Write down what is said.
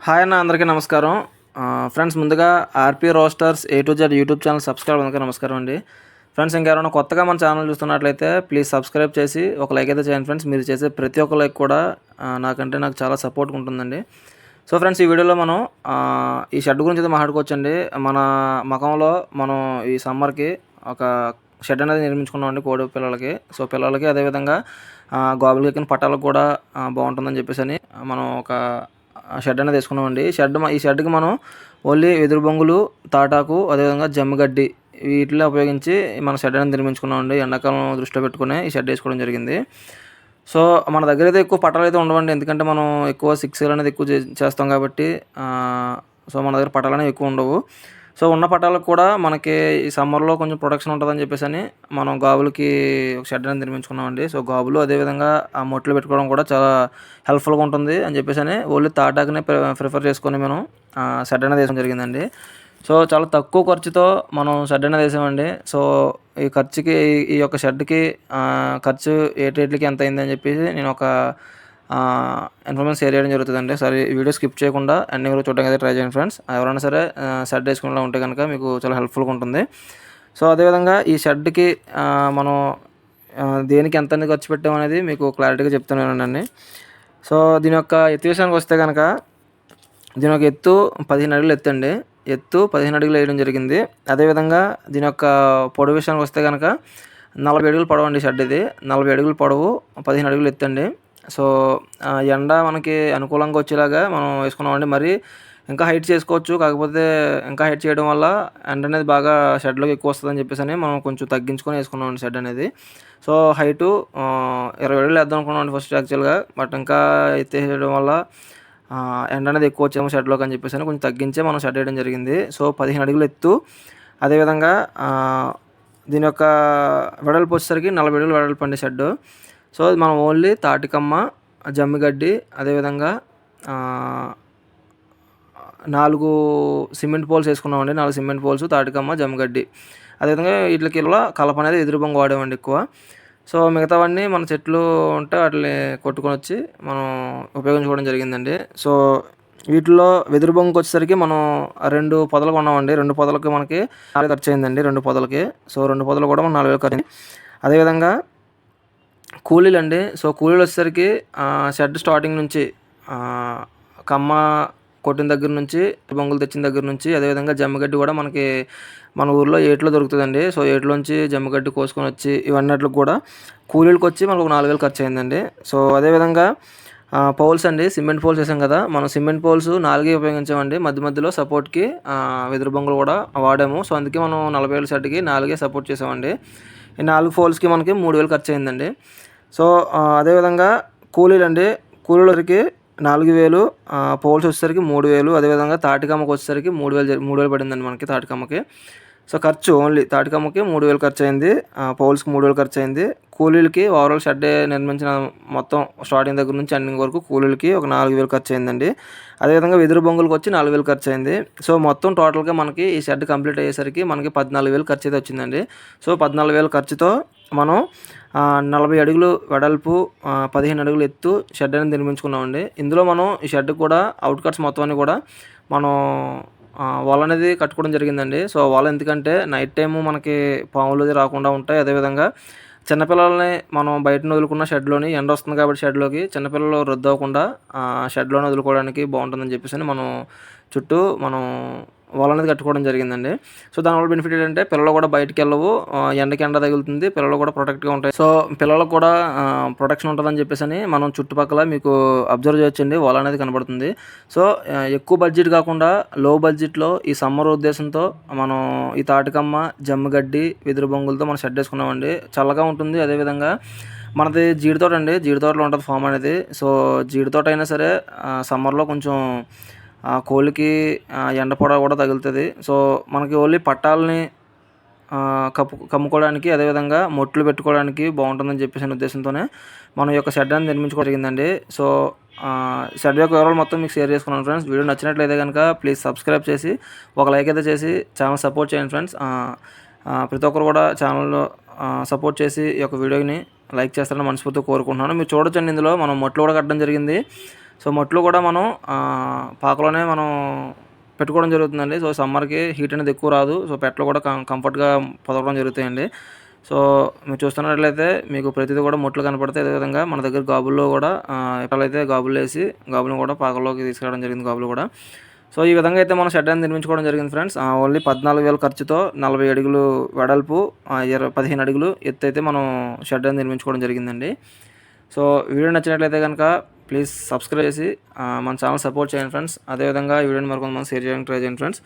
Hi అన్న అందరికీ నమస్కారం. ఫ్రెండ్స్ ముందుగా RP roasters A to Z YouTube channel subscribe అందుకే నమస్కారం అండి. ఫ్రెండ్స్ ఇంకెవరైనా కొత్తగా మన ఛానల్ చూస్తున్నట్లయితే ప్లీజ్ సబ్స్క్రైబ్ చేసి ఒక లైక్ అయితే చేయండి ఫ్రెండ్స్. మీరు చేసే ప్రతి ఒక్క లైక్ కూడా నాకంటే నాకు చాలా సపోర్ట్గా ఉంటుందండి. సో ఫ్రెండ్స్ ఈ వీడియోలో మనం ఈ షెడ్ గురించి అయితే మాట్లాడుకోవచ్చండి. మన మకంలో మనం ఈ సమ్మర్కి ఒక షెడ్ అనేది నిర్మించుకున్నామండి కోడి పిల్లలకి. సో పిల్లలకి అదేవిధంగా ఆ, గోబులకి పట్టాలకు కూడా బాగుంటుందని చెప్పేసి అని మనం ఒక షెడ్ అనేది వేసుకున్నామండి. షెడ్ ఈ షెడ్కి మనం ఓన్లీ వెదురు బొంగులు తాటాకు అదేవిధంగా జమ్మిగడ్డి వీటిలో ఉపయోగించి మన షెడ్ అనేది నిర్మించుకున్నామండి. ఎండాకాలం దృష్టిలో పెట్టుకుని ఈ షెడ్ వేసుకోవడం జరిగింది. సో మన దగ్గర అయితే ఎక్కువ పట్టాలు అయితే ఉండవండి. ఎందుకంటే మనం ఎక్కువ సిక్స్ అనేది ఎక్కువ చేస్తాం కాబట్టి సో మన దగ్గర పట్టాలు అనేవి ఎక్కువ ఉండవు. సో ఉన్న పట్టాలకు కూడా మనకి ఈ సమ్మర్లో కొంచెం ప్రొడక్షన్ ఉంటుందని చెప్పేసి అని మనం గాబులకి ఒక షెడ్ అనేది నిర్మించుకున్నామండి. సో గాబులు అదేవిధంగా ఆ మొట్లు పెట్టుకోవడం కూడా చాలా హెల్ప్ఫుల్గా ఉంటుంది అని చెప్పేసి అని ఓన్లీ తాటాకునే ప్రిఫర్ చేసుకొని మనం షెడ్ అనేది వేయడం జరిగిందండి. సో చాలా తక్కువ ఖర్చుతో మనం షెడ్ అనేది వేసామండి. సో ఈ ఖర్చుకి ఈ- యొక్క షెడ్కి ఖర్చు ఏ రేట్లకి ఎంత అయింది అని చెప్పేసి నేను ఒక ఇన్ఫర్మేషన్ షేర్ చేయడం జరుగుతుందండి. సరే ఈ వీడియో స్కిప్ చేయకుండా అన్ని కూడా చూడడానికి అయితే ట్రై చేయండి ఫ్రెండ్స్ ఎవరైనా సరే షెడ్ వేసుకునేలా ఉంటే కనుక మీకు చాలా హెల్ప్ఫుల్గా ఉంటుంది. సో అదేవిధంగా ఈ షెడ్కి మనం దేనికి ఎంత ఖర్చు ఖర్చు పెట్టామనేది మీకు క్లారిటీగా చెప్తున్నానండి సో దీని యొక్క ఎత్తు విషయానికి వస్తే కనుక దీని యొక్క ఎత్తు పదిహేను అడుగులు ఎత్తు అండి. ఎత్తు పదిహేను అడుగులు వేయడం జరిగింది. అదేవిధంగా దీని యొక్క పొడవు విషయానికి వస్తే కనుక నలభై అడుగులు పొడవు అండి షెడ్ ఇది. నలభై అడుగులు పొడవు పదిహేను అడుగులు ఎత్తండి సో ఆ, ఎండ మనకి అనుకూలంగా వచ్చేలాగా మనం వేసుకున్నామండి. మరి ఇంకా హైట్ చేసుకోవచ్చు. కాకపోతే ఇంకా హైట్ చేయడం వల్ల ఎండ అనేది బాగా షెడ్లోకి ఎక్కువ వస్తుందని చెప్పేసి అని మనం కొంచెం తగ్గించుకొని వేసుకున్నామండి షెడ్ అనేది. సో హైటు ఇరవై అడుగులు వేద్దాం అనుకున్నామండి ఫస్ట్ యాక్చువల్గా. బట్ ఇంకా ఎత్తేసేయడం వల్ల ఎండ అనేది ఎక్కువ వచ్చేమో షెడ్లోకి అని చెప్పేసి అని కొంచెం తగ్గించే మనం షెడ్ వేయడం జరిగింది. సో పదిహేను అడుగులు ఎత్తు. అదేవిధంగా దీని యొక్క వెడల్పు వచ్చేసరికి నలభై అడుగులు వెడల్పు అండి షెడ్ సో మనం ఓన్లీ తాటికమ్మ జమ్మిగడ్డి అదేవిధంగా నాలుగు సిమెంట్ పోల్స్ వేసుకున్నామండి. నాలుగు సిమెంట్ పోల్స్ తాటికమ్మ జమ్మిగడ్డి. అదేవిధంగా వీటికి ఇలా కలప అనేది ఎదురు బొంగ వాడామండి ఎక్కువ. సో మిగతావన్నీ మన చెట్లు ఉంటే వాటిని కొట్టుకొని వచ్చి మనం ఉపయోగించుకోవడం జరిగిందండి. సో వీటిలో వెదురు బొంగకు వచ్చేసరికి మనం రెండు పొదలు కొన్నామండి. రెండు పొదలకి మనకి నాలుగు ఖర్చు అయిందండి. రెండు పొదలకి. సో రెండు పొదలు కూడా మనం నాలుగు వేలు ఖర్చు అదేవిధంగా కూలీలు అండి సో కూలీలు వచ్చేసరికి షెడ్ స్టార్టింగ్ నుంచి కమ్మ కొట్టిన దగ్గర నుంచి బొంగులు తెచ్చిన దగ్గర నుంచి అదేవిధంగా జమ్మగడ్డి కూడా మనకి మన ఊర్లో ఏట్లో దొరుకుతుందండి. సో ఏట్లోంచి జమ్మగడ్డి కోసుకొని వచ్చి ఇవన్నట్లకు కూడా కూలీలకు వచ్చి మనకు ఒక నాలుగు వేలు ఖర్చు అయిందండి సో అదేవిధంగా పోల్స్ అండి. సిమెంట్ పోల్స్ వేసాం కదా మనం సిమెంట్ పోల్స్ నాలుగే ఉపయోగించామండి. మధ్య మధ్యలో సపోర్ట్కి వెదురు బొంగులు కూడా వాడాము. సో అందుకే మనం నలభై వేల షెడ్కి నాలుగే సపోర్ట్ చేసామండి ఈ నాలుగు పోల్స్కి మనకి మూడు వేలు ఖర్చు అయిందండి సో అదేవిధంగా కూలీలు అండి కూలీలకి నాలుగు వేలు పోల్స్ వచ్చేసరికి మూడు వేలు. అదేవిధంగా తాటికమ్మకి వచ్చేసరికి మూడు వేలు మూడు వేలు పడిందండి మనకి తాటికమ్మకి. సో ఖర్చు ఓన్లీ తాటికమ్మకి మూడు వేలు ఖర్చు అయింది పౌల్స్కి మూడు వేలు ఖర్చు అయింది కూలీలకి ఓవరాల్ షెడ్ నిర్మించిన మొత్తం స్టార్టింగ్ దగ్గర నుంచి ఎండింగ్ వరకు కూలీలకి ఒక నాలుగు వేలు ఖర్చు అయిందండి అదేవిధంగా వెదురు బొంగులకు వచ్చి నాలుగు వేలు ఖర్చు అయింది సో మొత్తం టోటల్గా మనకి ఈ షెడ్ కంప్లీట్ అయ్యేసరికి మనకి పద్నాలుగు వేలు ఖర్చు అయితే వచ్చిందండి. సో పద్నాలుగు వేల ఖర్చుతో మనం నలభై అడుగులు వెడల్పు పదిహేను అడుగులు ఎత్తు షెడ్ అనేది నిర్మించుకున్నామండి. ఇందులో మనం ఈ షెడ్ కూడా అవుట్ కట్స్ మొత్తం అని కూడా మనం వల అనేది కట్టుకోవడం జరిగిందండి. సో వల ఎందుకంటే నైట్ టైము మనకి పాములు అది రాకుండా ఉంటాయి. అదేవిధంగా చిన్నపిల్లల్ని మనం బయట వదులుకున్న షెడ్లోని ఎండ వస్తుంది కాబట్టి షెడ్లోకి చిన్నపిల్లలు రద్దు అవ్వకుండా షెడ్లోని షెడ్లోనే వదులుకోవడానికి బాగుంటుందని చెప్పేసి మనం చుట్టూ మనం వల అనేది కట్టుకోవడం జరిగిందండి. సో దానివల్ల బెనిఫిట్ ఏంటంటే పిల్లలు కూడా బయటకు వెళ్ళవు ఎండకి ఎండ తగులుతుంది పిల్లలు కూడా ప్రొటెక్ట్గా ఉంటాయి. సో పిల్లలకు కూడా ప్రొటెక్షన్ ఉంటుందని చెప్పేసి అని మనం చుట్టుపక్కల మీకు అబ్జర్వ్ చేయొచ్చండి వల అనేది కనబడుతుంది. సో ఎక్కువ బడ్జెట్ కాకుండా లో బడ్జెట్లో ఈ సమ్మర్ ఉద్దేశంతో మనం ఈ తాటికమ్మ జమ్మగడ్డి వెదురు బొంగులతో మనం షెడ్ వేసుకున్నామండి. చల్లగా ఉంటుంది అదేవిధంగా మనది జీడి తోట అండి. జీడితోటలో ఉంటుంది ఫామ్ అనేది. సో జీడితోట అయినా సరే సమ్మర్లో కొంచెం కోళ్ళకి ఎండ పొడ కూడా తగులుతుంది. సో మనకి ఓన్లీ పట్టాలని కప్పు కమ్ముకోవడానికి అదేవిధంగా మొట్లు పెట్టుకోవడానికి బాగుంటుందని చెప్పేసి అనే ఉద్దేశంతోనే మనం ఈ యొక్క షెడ్ అనేది నిర్మించుకోవడం జరిగిందండి. సో షెడ్ యొక్క వివరాలు మొత్తం మీకు షేర్ చేసుకున్నాను ఫ్రెండ్స్. వీడియో నచ్చినట్లయితే కనుక ప్లీజ్ సబ్స్క్రైబ్ చేసి ఒక లైక్ అయితే చేసి ఛానల్ సపోర్ట్ చేయండి ఫ్రెండ్స్. ప్రతి ఒక్కరు కూడా ఛానల్లో సపోర్ట్ చేసి ఈ యొక్క వీడియోని లైక్ చేస్తారని మనస్ఫూర్తిగా కోరుకుంటున్నాను. మీరు చూడొచ్చండి ఇందులో. మనం మొట్లు కూడా కట్టడం జరిగింది. సో మొట్లు కూడా మనం పాకలోనే మనం పెట్టుకోవడం జరుగుతుందండి. సో సమ్మర్కి హీట్ అనేది ఎక్కువ రాదు. సో పెట్టలు కూడా కం కంఫర్ట్గా పొదగడం జరుగుతాయండి. సో మీరు చూస్తున్నట్లయితే మీకు ప్రతిదీ కూడా మొట్లు కనపడతాయి. అదేవిధంగా మన దగ్గర గాబుల్లో కూడా ఆ, ఎక్కడైతే గాబులు వేసి గాబులను కూడా పాకలోకి తీసుకురావడం జరిగింది గాబులు కూడా. సో ఈ విధంగా అయితే మనం షెడ్ అనేది నిర్మించుకోవడం జరిగింది ఫ్రెండ్స్. ఓన్లీ పద్నాలుగు వేల ఖర్చుతో నలభై అడుగులు వెడల్పు ఇరవై పదిహేను అడుగులు ఎత్తు అయితే మనం షెడ్ అనేది నిర్మించుకోవడం జరిగిందండి. సో వీడియో నచ్చినట్లయితే కనుక ప్లీజ్ సబ్స్క్రైబ్ చేసి మన ఛానల్ సపోర్ట్ చేయండి ఫ్రెండ్స్. అదేవిధంగా ఈ వీడియోని మరికొంతమంది షేర్ చేయడానికి ట్రై చేయండి ఫ్రెండ్స్.